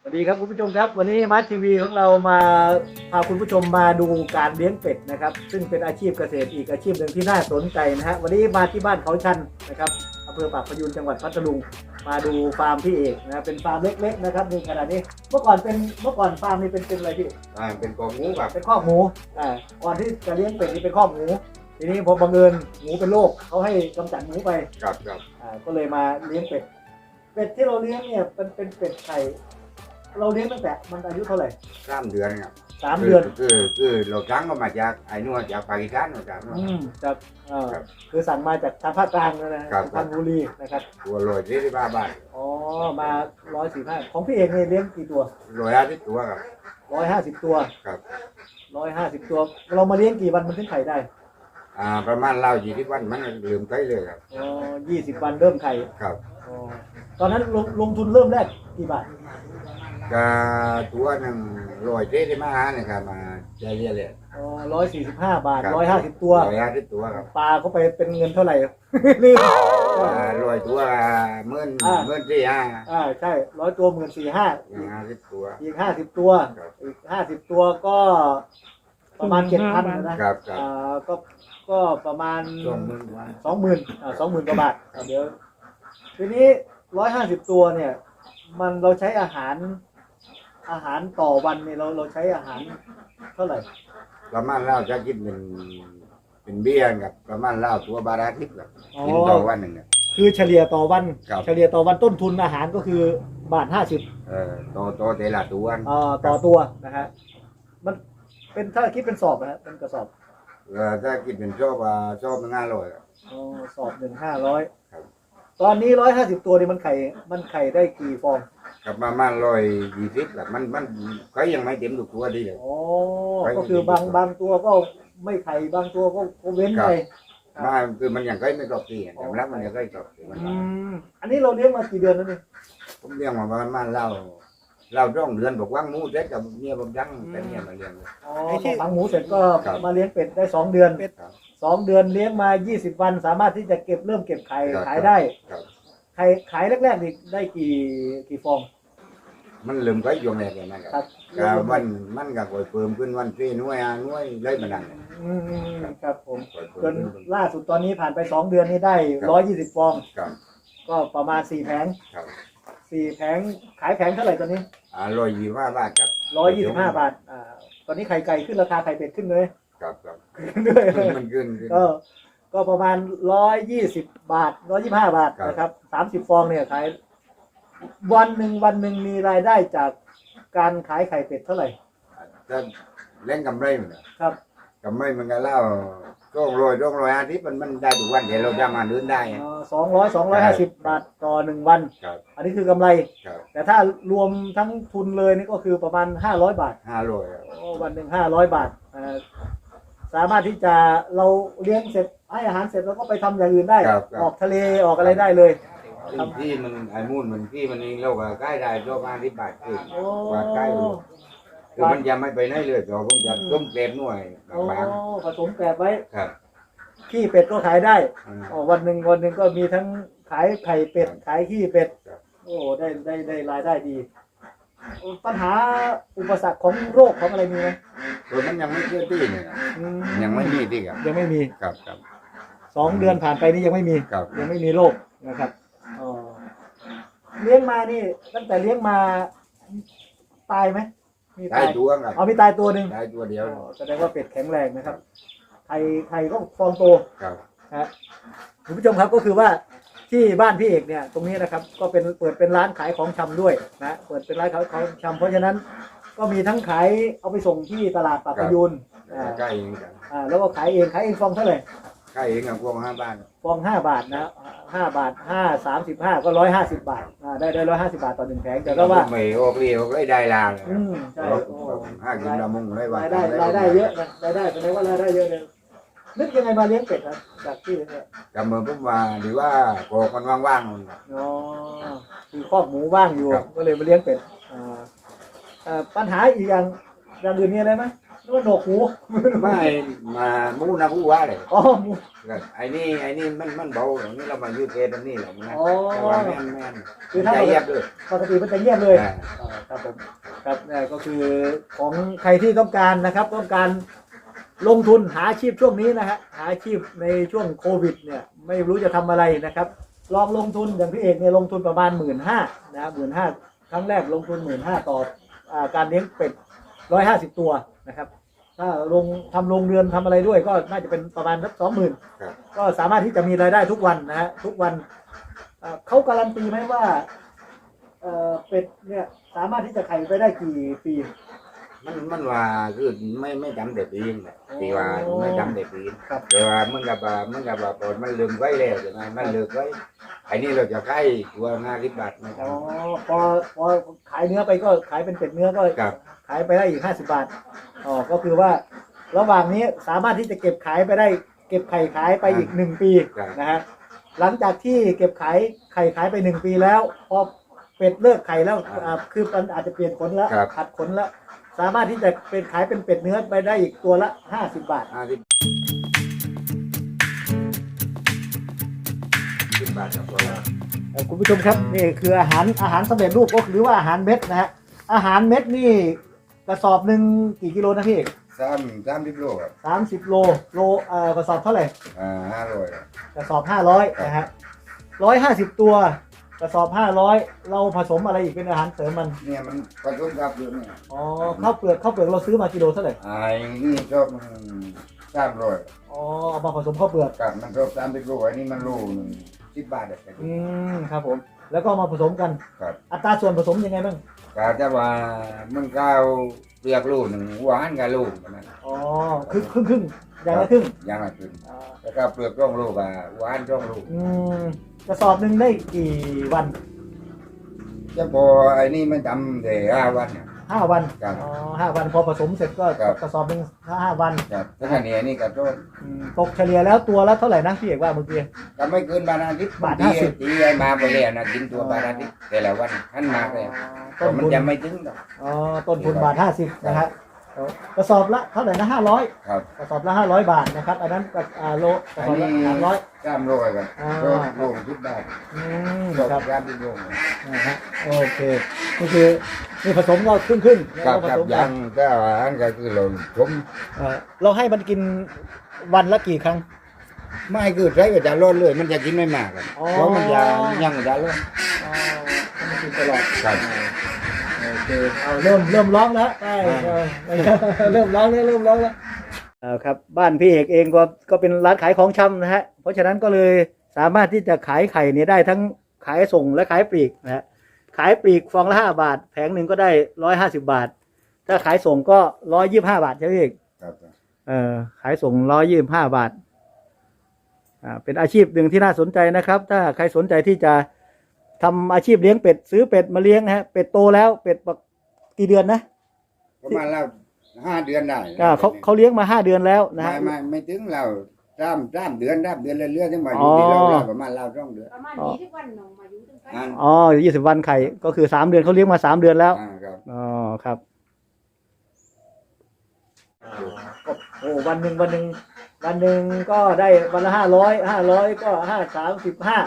สวัสดีครับคุณผู้ชมครับ วันนี้มาร์ทีวีของเรามาพาคุณผู้ชมมาดูการเลี้ยงเป็ดนะครับ ซึ่งเป็นอาชีพเกษตรอีกอาชีพหนึ่งที่น่าสนใจนะฮะวันนี้มาที่บ้านเขาชันนะครับอำเภอปากพยูนจังหวัดพัทลุงมาดูฟาร์มพี่เอกนะเป็นฟาร์มเล็กๆนะครับในขณะนี้เมื่อก่อนเป็นเมื่อก่อนฟาร์มนี้เป็นเป็นอะไรพี่อ่าเป็นกองงูครับเป็นข้อกหมูอ่าก่อนที่จะเลี้ยงเป็ดนี่เป็นข้อกหมูทีนี้พอบังเอิญหมูเป็นโรคเขาให้กำจัดหมูไปครับครับอ่าก็เลยมาเลี้ยงเป็ด เป็ดที่เราเลี้ยงเนี่ยเป็นเป็นเป็ดไข่เราเลี้ยงตั้งแต่มันอายุเท่าไหร่สามเดือนครับสามเดือน คือคือเราจ้างก็มาจากไอ้นู่นจากปากีสถานนะครับ อืมจากเอ่อครับคือสั่งมาจากทางภาคกลางเลยนะครับ สุพรรณบุรีนะครับตัวลอยที่ที่บ้านบ้านอ๋อมาร้อยสี่ห้าของพี่เอกเนี่ยเลี้ยงกี่ตัวลอยอาทิตย์ตัวครับ ร้อยห้าสิบตัวครับ ร้อยห้าสิบตัว เรามาเลี้ยงกี่วันมันถึงไข่ได้อ่าประมาณเล่ายี่สิบวันมันลืมใกล้เลยครับอ๋อยี่สิบวันเริ่มไข่ ครับอ๋อ ตอนนั้นลงลงทุนเริ่มแรกกี่บาทก็ตัวหนึ่งลอยที่ที่มาหาเนี่ยครับมาใจเรียเลยอ๋อร้อยสี่สิบห้าบาทคร้อยห้าสิบตัว ลอยอาทิตย์ตัวครับปลาเข้าไปเป็นเงินเท่าไหร่ ลืมอ่าลอยตัวหมื่นอ่า หมื่นที่ห้าอ่าใช่ร้อยตัวหมื่นสี่ห้าอย่างอาทิตย์ตัว อีกห้าสิบตัว ครับ อีกห้าสิบตัวก็ประมาณเจ็ดพันนะครับครับอ่าก็ก็ประมาณสองหมื่นกว่าสองหมื่นอ่าสองหมื่นกว่าบาทเดี๋ยว ทีนี้ร้อยห้าสิบตัวเนี่ย มันเราใช้อาหารอาหารต่อวันเนี่ยเราเราใช้อาหารเท่าไหร่ ประมาณเล่าจะกินเป็นเป็นเบี้ยกับประมาณเล่าตัวบาราทิพย์ครับอ๋อกินต่อวันหนึ่งเนี่ย คือเฉลี่ยต่อวัน ครับ เฉลี่ยต่อวันต้นทุนอาหารก็คือบาทห้าสิบเอ่อต่อต่อแต่ละตัวอ่าต่อตัวนะฮะมันเป็นถ้าคิดเป็นสอบนะฮะเป็นกระสอบเอ่อถ้ากินเป็นชอบอ่าชอบง่ายเลยครับอ๋อสอบหนึ่งห้าร้อยครับ ตอนนี้ร้อยห้าสิบตัวนี่มันไข่มันไข่ได้กี่ฟองกับประมาณร้อยยี่สิบแบบมันมันก็ยังไม่เต็มทุกตัวดีเลย อ๋อไข่ ก็คือบางดีกว่าบางตัวก็ไม่ไข่บางตัวก็ก็เว้นครับไปมาคือมันยังใกล้ไม่กรอบตีแต่แล้วมันยังใกล้กรอบตีมันอืมอันนี้เราเลี้ยงมากี่เดือนแล้วนี่ ผมเลี้ยงมาประมาณเล่าเราต้องเดือนบอกว่าหมูเด็กกับเมียผมยังแต่เมียมาเลี้ยงเลย อ๋อพอฝังหมูเสร็จก็ครับ มาเลี้ยงเป็ดได้สองเดือน ครับ สองเดือนเลี้ยงมายี่สิบวัน สามารถที่จะเก็บเริ่มเก็บไข่ครับขายได้ครับ ไข่ขายแรกๆนี่ได้กี่กี่ฟอง มันลืมใกล้ยวงแรกเลยนะครับครับก็วันมันก็ค่อยเพิ่มขึ้นวันที่หน่วยอะหน่วยเลยมันนั่นอืมครับผมค่อยจเพิ่นมขึ้น ล่าสุดตอนนี้ผ่านไปสองเดือนนี่ได้ครับ ร้อยยี่สิบฟอง ครับก็ประมาณสี่แผงครับสี่แผงขายแผงเท่าไหร่ตอนนี้อ่าร้อยยี่สิบห้าบาทครับร้อยยี่สิบห้าบาทอ่าตอนนี้ไข่ไก่ขึ้นราคาไข่เป็ดขึ้นเลย ครับ ครับขึ้นด้วยมันขึ้นขึ้น ก็ก็ประมาณร้อยยี่สิบบาทร้อยยี่ห้าบาทครับ นะครับสามสิบฟองเนี่ยขายวันหนึ่งวันหนึ่งมีรายได้จากการขายไข่เป็ดเท่าไหร่ถ้าเล่นกำไรมันน่ะครับ กำไรมันก็เล่าร่องรอยร่องรอยอาทิตย์มันมันได้ทุกวันเดี๋ยวเราจะมาเดินได้สองร้อยสองร้อยห้าสิบบาทต่อหนึ่งวัน ครับ อันนี้คือกำไร ครับแต่ถ้ารวมทั้งทุนเลยนี่ก็คือประมาณห้าร้อยบาทห้าร้อยโอ้วันหนึ่งห้าร้อยบาทอ่า สามารถที่จะเราเลี้ยงเสร็จให้อาหารเสร็จแล้วก็ไปทำอย่างอื่นได้ ครับครับ ออกทะเลออกอะไรได้เลยครับที่มันไอ้มูนมันที่มันเองเราก็ใกล้ได้รอบห้าสิบบาทขึ้นโอ้ กว่าใกล้อยู่คือมันยังไม่ไปไหนเลยเราผมจะต้มเกล็ดหน่วยโอ้บางผสมแกบไว้ๆครับขี้เป็ดก็ขายได้อ่าอ๋อวันหนึ่งวันหนึ่งก็มีทั้งขายไข่เป็ดครับขายขี้เป็ด ครับ โอ้ได้ได้ได้รายได้ดี ปัญหาอุปสรรคของโรคของอะไรมีไหมตัวมันยังไม่เคลื่อนที่เนี่ยนะอืมยังไม่มีที่ครับยังไม่มีครับครับ สองเดือนผ่านไปนี่ยังไม่มี ครับ ยังไม่มีโรคนะครับอ๋อเลี้ยงมานี่ ตั้งแต่เลี้ยงมาตายไหมมีได้ตายตัวครับเอามีตายตัวหนึ่งได้ตัวเดียวอ๋อแสดงว่าเป็ดแข็งแรงนะครับไข่ไข่ก็ฟองโต ครับนะฮะคุณผู้ชมครับก็คือว่า ที่บ้านพี่เอกเนี่ยตรงนี้นะครับก็เป็นเปิดเป็นร้านขายของชำด้วยนะเปิดเป็นร้านขายของชำเพราะฉะนั้นก็มีทั้งขายเอาไปส่งที่ตลาดปากพยูนอ่าใกล้เองกันอ่าแล้วก็ขายเองขายเองฟองเท่าไหร่ใกล้เองกับพวกห้าบ้านฟองห้าบาทนะห้าบาทห้าสามสิบห้าก็ร้อยห้าสิบบาทอ่าได้ได้ร้อยห้าสิบาทต่อหนึ่งแผงแต่ก็ว่าไม่โอเคโอเคได้ลาเลยอืมใช่ครับโอ้ห้ากินละมุงได้วันรายได้รายได้เยอะนะรายได้แสดงว่ารายได้เยอะเลย นึกยังไงมาเลี้ยงเป็ดครับจากที่เนี่ยจำเมื่อผมว่าหรือว่าโกมันว่างๆมันอ๋อคือครอบหมูว่างอยู่ ครับ ก็เลยมาเลี้ยงเป็ดอ่าเอ่อปัญหาอีกอย่างอย่างอื่นมีอะไรไหมนึกว่าโหนกหูไม่มามูนะผู้ว่าเลยอ๋อหมูไอ้นี่ไอ้นี่มันมันเบาอย่างนี้เรามายืดเทตรงนี้แหละนะอ๋อแต่ว่าแม่นแม่นคือถ้า ใจเย็บเลยปกติมันจะเงียบเลย อ่าอ่าครับผมครับนี่ก็คือของใครที่ต้องการนะครับ ต้องการ ลงทุนหาอาชีพช่วงนี้นะฮะหาอาชีพในช่วงโควิดเนี่ยไม่รู้จะทำอะไรนะครับ ลองลงทุนอย่างพี่เอกเนี่ยลงทุนประมาณหมื่นห้านะหมื่นห้าครั้งแรกลงทุนหมื่นห้าต่ออาการเลี้ยงเป็ดร้อยห้าสิบตัวนะครับ ถ้าลงทำโรงเรือนทำอะไรด้วยก็น่าจะเป็นประมาณสักสองหมื่นครับ ก็สามารถที่จะมีรายได้ทุกวันนะฮะทุกวันเอ่อเขาการันตีไหมว่าเอ่อเป็ดเนี่ยสามารถที่จะไข่ไปได้กี่ปี มันมันว่าคือไม่ไม่จำเด็กเองนะที่ว่าโอ้ไม่จำเด็กเองครับ แต่ว่ามันกับว่ามันกับว่าปอดมันลืมไว้แล้วใช่ไหมมันลืมไว้ไอ้นี่เราจะใกล้ตัวงานริบบาทนะคอ๋รัอบพอพอขายเนื้อไปก็ขายเป็นเป็ดเนื้อก็ครับ ขายไปได้อีกห้าสิบาทอ๋อก็คือว่า ระหว่างนี้สามารถที่จะเก็บขายไปได้ เก็บไข่ขายไปอีกหนึ่งปีครับ นะฮะหลังจากที่เก็บขายไข่ขายไปหนึ่งปีแล้ว พอเป็ดเลิกไข่แล้วอ่าคือมันอาจจะเปลี่ยนขนแล้วครับ ขัดขนแล้ว สามารถที่จะเป็นขายเป็นเป็ดเนื้อไปได้อีกตัวละห้าสิบบาท ห้าสิบสิบบาทกับตัวละเอ่อคุณผู้ชมครับนี่คืออาหารอาหารสำเร็จรูปก็หรือว่าอาหารเม็ดนะฮะอาหารเม็ดนี่กระสอบหนึ่งกี่กิโลนะพี่สามสามสิบโลครับสามสิบโลโลเอ่อกระสอบเท่าไหร่อ่าห้าร้อย กระสอบห้าร้อยนะฮะร้อยห้าสิบตัว กระสอบห้าร้อยเราผสมอะไรอีกเป็นอาหารเสริมมันเนี่ยมันผสมกับอยู่เนี่ยอ๋อข้าวเปลือกข้าวเปลือกเราซื้อมากิโลเท่าไหร่ไอ้นี่ชอบมันสามร้อยอ๋อเอามาผสมข้าวเปลือกกับมันชอบสามสิบโลไอ้นี่มันโลหนึ่งสิบบาทเลยอืมครับผม แล้วก็เอามาผสมกัน ครับอัตราส่วนผสมยังไงบ้างกาจะว่ามันก้าวเปลือกลูกหนึ่งหวานกับลูกมันนะอ๋อครึ่งครึ่งครึ่งอย่างละครึ่งอย่างละครึ่งอ่าแล้วก็เปลือกร่องลูกอะหวานร่องลูกอืม กระสอบหนึ่งได้กี่วันจะพอไอ้นี่มันทำแต่ห้าวันเนี่ย ห้าวันครับอ๋อห้าวันพอผสมเสร็จก็ครับ กระสอบหนึ่งห้าวันครับถ้าอันนี้นี่ก็ต้นอืมตกเฉลี่ยแล้วตัวละเท่าไหร่นะพี่เอกว่าเมื่อกี้ ก็ไม่เกินบาทอาทิตย์บาทตี50ตีไอ้มาไปแล้วนะกินตัวบาทอาทิตย์แต่ละวันท่านมาเลยต้นมันทุนจะไม่ถึงหรอก อ๋อต้นทุนบาทห้าสิบนะฮะเอา กระสอบละเท่าไหร่นะห้าร้อยครับ กระสอบละห้าร้อยบาทนะครับ อันนั้นกระอ่าโลกระสอบละสามร้อยสามร้อยกันอ่า โลโลคิดได้อืมโลครับสามสิบโลนะฮะโอเคก็คือนี่ผสมก็ครึ่งครึ่งๆครับแล้วก็ผครับสมกัยันงก็อันก็คือเราชมเอ่อเราให้มันกินวันละกี่ครั้ง ไม่คือใช้ก็จะลดเลย มันจะกินไม่มากอะอ๋อ เพราะมันจะยังจะลด อ๋อให้มันกินตลอดครับโอ เคเอาเริ่มเริ่มร้องแล้วได้อ่าเออเริ่มร้องแล้วเริ่มร้องแล้วเอาครับบ้านพี่เอกเองก็ก็เป็นร้านขายของชำนะฮะ เพราะฉะนั้นก็เลยสามารถที่จะขายไข่เนี่ยได้ทั้งขายส่งและขายปลีกนะฮะขายปลีกฟองละห้าบาท แผงหนึ่งก็ได้ร้อยห้าสิบาท ถ้าขายส่งก็ร้อยยี่ห้าบาทใช่ไหมพี่เอกครับเออขายส่งร้อยยี่ห้าบาทอ่าเป็นอาชีพหนึ่งที่น่าสนใจนะครับ ถ้าใครสนใจที่จะ ทำอาชีพเลี้ยงเป็ด ซื้อเป็ดมาเลี้ยงนะฮะเป็ดโตแล้วเป็ดปักกี่เดือนนะประมาณเราห้าเดือนได้อ่าเขาเขาเลี้ยงมาห้าเดือนแล้วนะไม่ฮะไม่ไม่ถึงเราสามสามเดือนสามเดือนเรื่อยๆถึงมาออ๋ยู่อที่เราเราประมาณเราสองเดือนประมาณนี้ทุกวันน้องมาอยู่ตั้งแต่อ่าอ๋อยี่สิบวันไข่ก็คือสามเดือนเขาเลี้ยงมาสามเดือนแล้วอ่าครับอ๋อครับก็โอ้วันหนึ่งวันหนึ่ง วันหนึ่งก็ได้วันละห้าร้อยห้าร้อยก็ห้าสามสิบห้า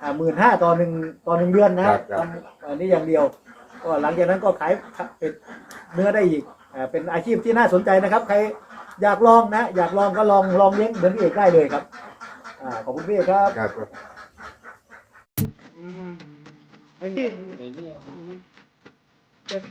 อ่าหมื่นห้าต่อหนึ่งต่อหนึ่งเดือนนะครับทำอันนี้อย่างเดียว ก็หลังจากนั้นก็ขายเป็ดเนื้อได้อีกอ่าเป็นอาชีพที่น่าสนใจนะครับ ใครอยากลองนะ อยากลองก็ลองลองเลี้ยงเหมือนพี่เอกได้เลยครับอ่าขอบคุณพี่เอกครับครับครับ